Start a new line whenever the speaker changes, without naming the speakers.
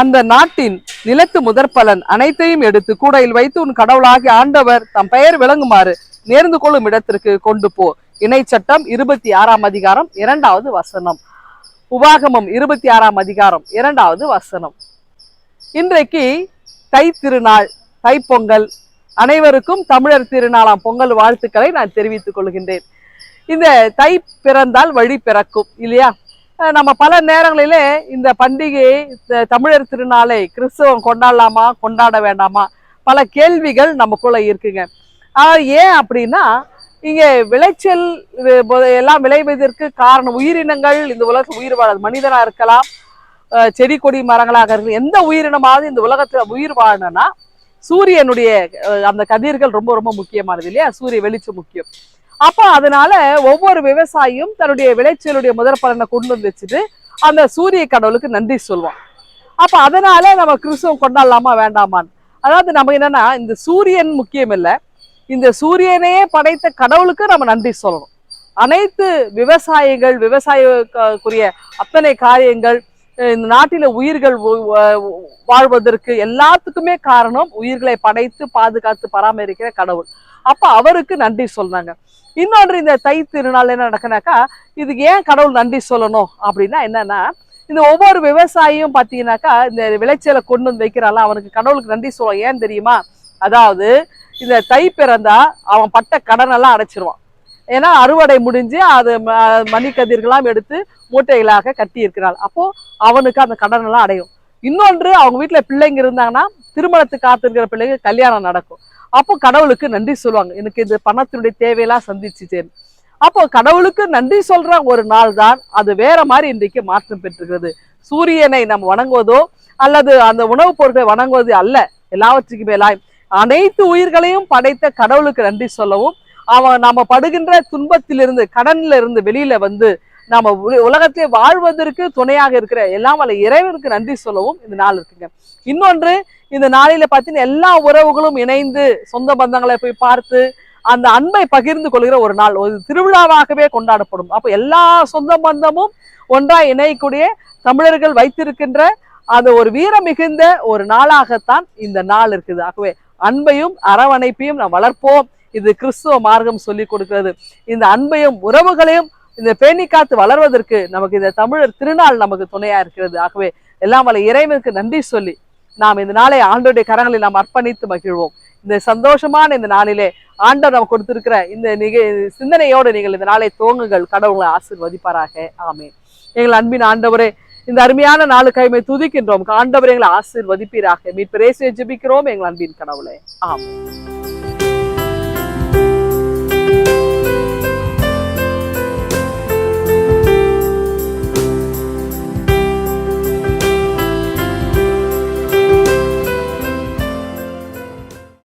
அந்த நாட்டின் நிலத்து முதற்பலன் அனைத்தையும் எடுத்து கூடையில் வைத்து உன் கடவுளாகி ஆண்டவர் தம் பெயர் விளங்குமாறு நேர்ந்து கொள்ளும் இடத்திற்கு கொண்டு போ. இணை சட்டம் இருபத்தி ஆறாம் அதிகாரம் இரண்டாவது வசனம். உபாகமம் இருபத்தி ஆறாம் அதிகாரம் இரண்டாவது வசனம். இன்றைக்கு தை திருநாள் தைப்பொங்கல் அனைவருக்கும் தமிழர் திருநாளாம் பொங்கல் வாழ்த்துக்களை நான் தெரிவித்துக் கொள்கின்றேன். இந்த தை பிறந்தால் வழி பிறக்கும் இல்லையா? நம்ம பல நேரங்களிலே இந்த பண்டிகை தமிழர் திருநாளை கிறிஸ்தவம் கொண்டாடலாமா கொண்டாட வேண்டாமா பல கேள்விகள் நமக்குள்ள இருக்குங்க. ஆஹ் ஏன் அப்படின்னா இங்க விளைச்சல் இது எல்லாம் விளைவதற்கு காரணம் உயிரினங்கள் இந்த உலகத்தில் உயிர் வாழ மனிதனா இருக்கலாம் அஹ் செடி கொடி மரங்களாக இருக்கலாம் எந்த உயிரினமாவது இந்த உலகத்துல உயிர் வாழணும்னா சூரியனுடைய அந்த கதிர்கள் ரொம்ப ரொம்ப முக்கியமானது இல்லையா? சூரிய வெளிச்சம் முக்கியம். அப்ப அதனால ஒவ்வொரு விவசாயியும் தன்னுடைய விளைச்சலுடைய முதற் பலனை கொண்டு வந்து வச்சுட்டு அந்த சூரிய கடவுளுக்கு நன்றி சொல்லுவான் அப்ப அதனால நம்ம கிறிஸ்துவம் கொண்டாடலாமா வேண்டாமான்னு? அதாவது நம்ம என்னன்னா இந்த சூரியன் முக்கியம் இல்லை. இந்த சூரியனையே படைத்த கடவுளுக்கு நம்ம நன்றி சொல்லணும். அனைத்து விவசாயிகள் விவசாயக்குரிய அத்தனை காரியங்கள் இந்த நாட்டில உயிர்கள் வாழ்வதற்கு எல்லாத்துக்குமே காரணம் உயிர்களை படைத்து பாதுகாத்து பராமரிக்கிற கடவுள். அப்போ அவருக்கு நன்றி சொன்னாங்க. இன்னொன்று இந்த தை திருநாள் என்ன நடக்குனாக்கா இதுக்கு ஏன் கடவுள் நன்றி சொல்லணும் அப்படின்னா என்னன்னா இந்த ஒவ்வொரு விவசாயியும் பார்த்தீங்கன்னாக்கா இந்த விளைச்சலை கொண்டு வந்து வைக்கிறாள் அவனுக்கு கடவுளுக்கு நன்றி சொல்லுவான். ஏன் தெரியுமா? அதாவது இந்த தை பிறந்தா அவன் பட்ட கடனெல்லாம் அடைச்சிருவான். ஏன்னா அறுவடை முடிஞ்சு அது ம- மணிக்கதிர்கள்லாம் எடுத்து மூட்டைகளாக கட்டி இருக்கிறாள் அப்போ அவனுக்கு அந்த கடன் எல்லாம் அடையும். இன்னொன்று அவங்க வீட்டில் பிள்ளைங்க இருந்தாங்கன்னா திருமணத்துக்கு காத்திருக்கிற பிள்ளைங்க கல்யாணம் நடக்கும். அப்போ கடவுளுக்கு நன்றி சொல்லுவாங்க. எனக்கு இந்த பணத்தினுடைய தேவையெல்லாம் சந்திச்சுட்டேன் அப்போ கடவுளுக்கு நன்றி சொல்ற ஒரு நாள் தான் அது வேற மாதிரி இன்றைக்கு மாற்றம் பெற்றுகிறது சூரியனை நம்ம வணங்குவதோ அல்லது அந்த உணவுப் பொருட்களை வணங்குவது அல்ல. எல்லாவற்றுக்கும் மேலாய் அனைத்து உயிர்களையும் படைத்த கடவுளுக்கு நன்றி சொல்லவும் அவன் நாம படுகின்ற துன்பத்திலிருந்து கடன்ல இருந்து வெளியில வந்து நாம உல- உலகத்திலே வாழ்வதற்கு துணையாக இருக்கிற எல்லாம் வல்ல இறைவனுக்கு நன்றி சொல்லவும் இந்த நாள் இருக்குங்க. இன்னொன்று இந்த நாளில பார்த்தீங்கன்னா எல்லா உறவுகளும் இணைந்து சொந்த பந்தங்களை போய் பார்த்து அந்த அன்பை பகிர்ந்து கொள்கிற ஒரு நாள். ஒரு திருவிழாவாகவே கொண்டாடப்படும். அப்போ எல்லா சொந்த பந்தமும் ஒன்றா இணையக்கூடிய தமிழர்கள் வைத்திருக்கின்ற அது ஒரு வீரம் மிகுந்த ஒரு நாளாகத்தான் இந்த நாள் இருக்குது. ஆகவே அன்பையும் அரவணைப்பையும் நாம் வளர்ப்போம். இது கிறிஸ்துவ மார்க்கம் சொல்லி கொடுக்கிறது. இந்த அன்பையும் உறவுகளையும் இந்த பேணி காத்து வளர்வதற்கு நமக்கு இந்த தமிழர் திருநாள் நமக்கு துணையா இருக்கிறது. ஆகவே எல்லாம் வல்ல இறைவனுக்கு நன்றி சொல்லி நாம் இந்த நாளை ஆண்டோடைய கரங்களில் நாம் அர்ப்பணித்து மகிழ்வோம். இந்த சந்தோஷமான இந்த நாளிலே ஆண்டவர் நமக்கு கொடுத்திருக்கிற இந்த நிக சிந்தனையோடு நீங்கள் இந்த நாளை துவங்குங்கள். கடவுளை ஆசீர்வதிப்பாராக. ஆமே எங்கள் அன்பின் ஆண்டவரே இந்த அருமையான நாலு கைமை துதிக்கின்றோம். ஆண்டவர் எங்களை ஆசீர்வதிப்பீராக. மீட்பு ரேசியை ஜெபிக்கிறோம் எங்கள் அன்பின் கடவுளே. ஆமென்.